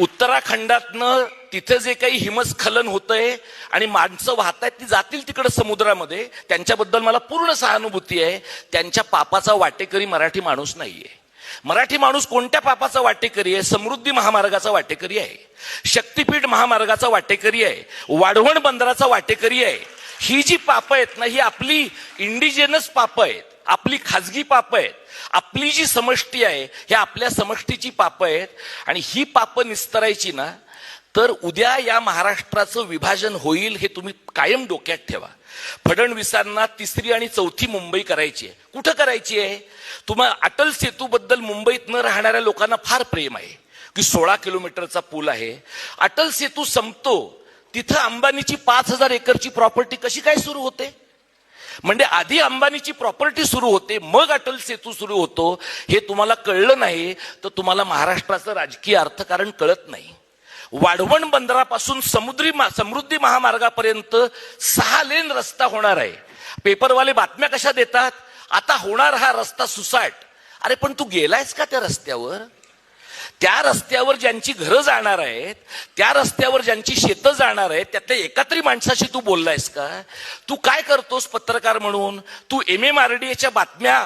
उत्तराखंडातनं तिथे जे काही हिमस्खलन होतंय आणि माणसं वाहत आहेत ती जातील तिकडे समुद्रामध्ये. त्यांच्याबद्दल मला पूर्ण सहानुभूती आहे. त्यांच्या पापाचा वाटेकरी मराठी माणूस नाहीये. मराठी माणूस कोणत्या पापाचा वाटेकरी आहे? समृद्धी महामार्गाचा वाटेकरी आहे. शक्तीपीठ महामार्गाचा वाटेकरी आहे. वाढवण बंदराचा वाटेकरी आहे. ही जी पापं आहेत ना ही आपली इंडिजिनस पापं आहेत. आपली खाजगी पापं आहेत आपली जी समष्टी आहे हे आपल्या समष्टीची पापं आहेत आणि ही पापं निस्तरायची ना तर उद्या या महाराष्ट्राचं विभाजन होईल हे तुम्ही कायम डोक्यात ठेवा. फडणवीसांना तिसरी आणि चौथी मुंबई करायची आहे. कुठं करायची आहे? तुम्हा अटल सेतूबद्दल मुंबईत न राहणाऱ्या लोकांना फार प्रेम आहे की सोळा किलोमीटरचा पूल आहे. अटल सेतू संपतो तिथं अंबानीची पाच हजार एकरची प्रॉपर्टी कशी काय सुरू होते? म्हणजे आधी अंबानीची प्रॉपर्टी सुरू होते मग अटल सेतू सुरू होतो हे तुम्हाला कळलं नाही तर तुम्हाला महाराष्ट्राचं राजकीय अर्थकारण कळत नाही. वाढवण बंदरापासून समुद्री मा- समृद्धी महामार्गापर्यंत सहा लेन रस्ता होणार आहे. पेपरवाले बातम्या कशा देतात? आता होणार हा रस्ता सुसाट. अरे पण तू गेलायस का त्या रस्त्यावर? त्या रस्त्यावर ज्यांची घरं जाणार आहेत त्या रस्त्यावर ज्यांची शेतं जाणार आहेत त्यातल्या एका तरी माणसाशी तू बोललायस का? तू काय करतोस पत्रकार म्हणून? तू एम एम आर डी एच्या बातम्या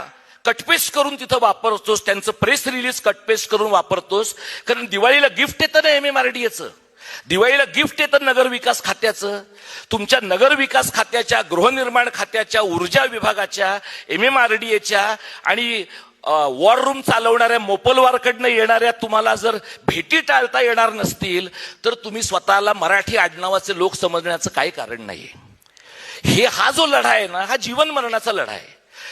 कटपेस्ट करून तिथं वापरतोस त्यांचं प्रेस रिलीज कटपेस्ट करून वापरतोस? कारण दिवाळीला गिफ्ट येतं ना एम एम आर डी एचं दिवाळीला गिफ्ट येतं नगर विकास खात्याचं. तुमच्या नगर विकास खात्याच्या गृहनिर्माण खात्याच्या ऊर्जा विभागाच्या एम एम आर डी एच्या आणि वॉर रूम चालवणाऱ्या मोपलवारकडनं येणाऱ्या तुम्हाला जर भेटी टाळता येणार नसतील तर तुम्ही स्वतःला मराठी आडनावाचे लोक समजण्याचं काही कारण नाही हे हा जो लढा आहे ना हा जीवन मरणाचा लढा आहे.